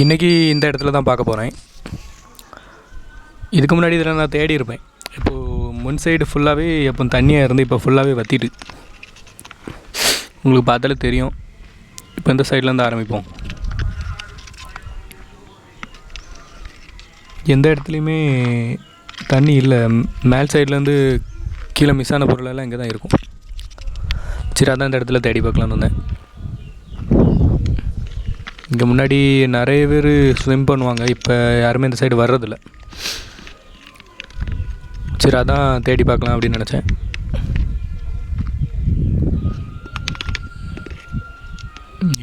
இன்றைக்கி இந்த இடத்துல தான் பார்க்க போகிறேன் இதுக்கு முன்னாடி இதில் நான் தேடி இருப்பேன். இப்போது முன் சைடு ஃபுல்லாகவே எப்போ தண்ணியாக இருந்து இப்போ ஃபுல்லாகவே வற்றிட்டு உங்களுக்கு பார்த்தாலே தெரியும். இப்போ இந்த சைட்லேருந்து ஆரம்பிப்போம். எந்த இடத்துலையுமே தண்ணி இல்லை. மேல் சைட்லேருந்து கீழே மிஸ் ஆன பொருளெல்லாம் இங்கே தான் இருக்கும். சரி அதான் இந்த இடத்துல தேடி பார்க்கலான்னு வந்தேன். இங்கே முன்னாடி நிறைய பேர் ஸ்விம் பண்ணுவாங்க. இப்போ யாருமே இந்த சைடு வர்றதில்ல. சரி அதான் தேடி பார்க்கலாம் அப்படின்னு நினச்சேன்.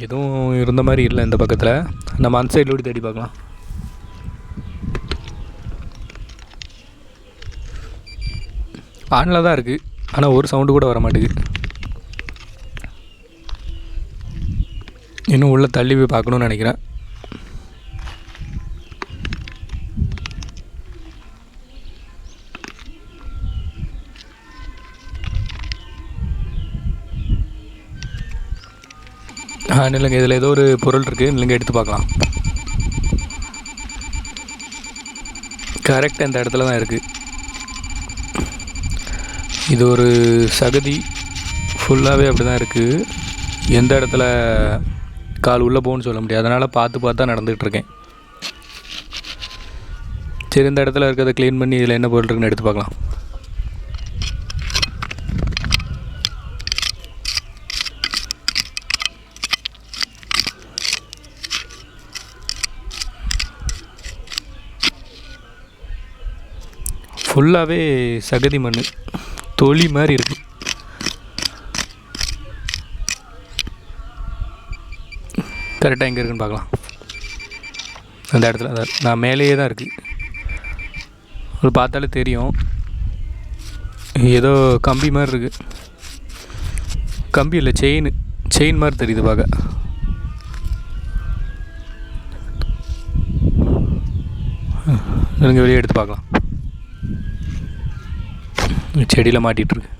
எதுவும் இருந்த மாதிரி இல்லை இந்த பக்கத்தில். நம்ம அந்த சைடில் ஓடி தேடி பார்க்கலாம். ஆனில் தான் இருக்குது ஆனால் ஒரு சவுண்டு கூட வர மாட்டேங்குது இன்னும் உள்ளே தள்ளி போய் பார்க்கணுன்னு நினைக்கிறேன். ஆ இல்லைங்க இதில் ஏதோ ஒரு பொருள் இருக்குது இல்லைங்க எடுத்து பார்க்கலாம். கரெக்டாக இந்த இடத்துல தான் இருக்குது இது ஒரு சகதி. ஃபுல்லாகவே அப்படி தான் இருக்குது எந்த இடத்துல கால் உள்ளே போகணும்னு சொல்ல முடியாது. அதனால் பார்த்து பார்த்து தான் நடந்துகிட்ருக்கேன். சரி இந்த இடத்துல இருக்கிறத க்ளீன் பண்ணி இதில் என்ன பொருள் இருக்குன்னு எடுத்து பார்க்கலாம். ஃபுல்லாகவே சகதி மண் தொழி மாதிரி இருக்குது கரெக்டாக எங்கே இருக்குன்னு பார்க்கலாம். அந்த இடத்துல நான் மேலேயே தான் இருக்குது அது பார்த்தாலே தெரியும். ஏதோ கம்பி மாதிரி இருக்குது கம்பி இல்லை செயின் செயின் மாதிரி தெரியுது பார்க்க. நீங்கள் வெளியே எடுத்து பார்க்கலாம். செடியில் மாட்டிகிட்ருக்கு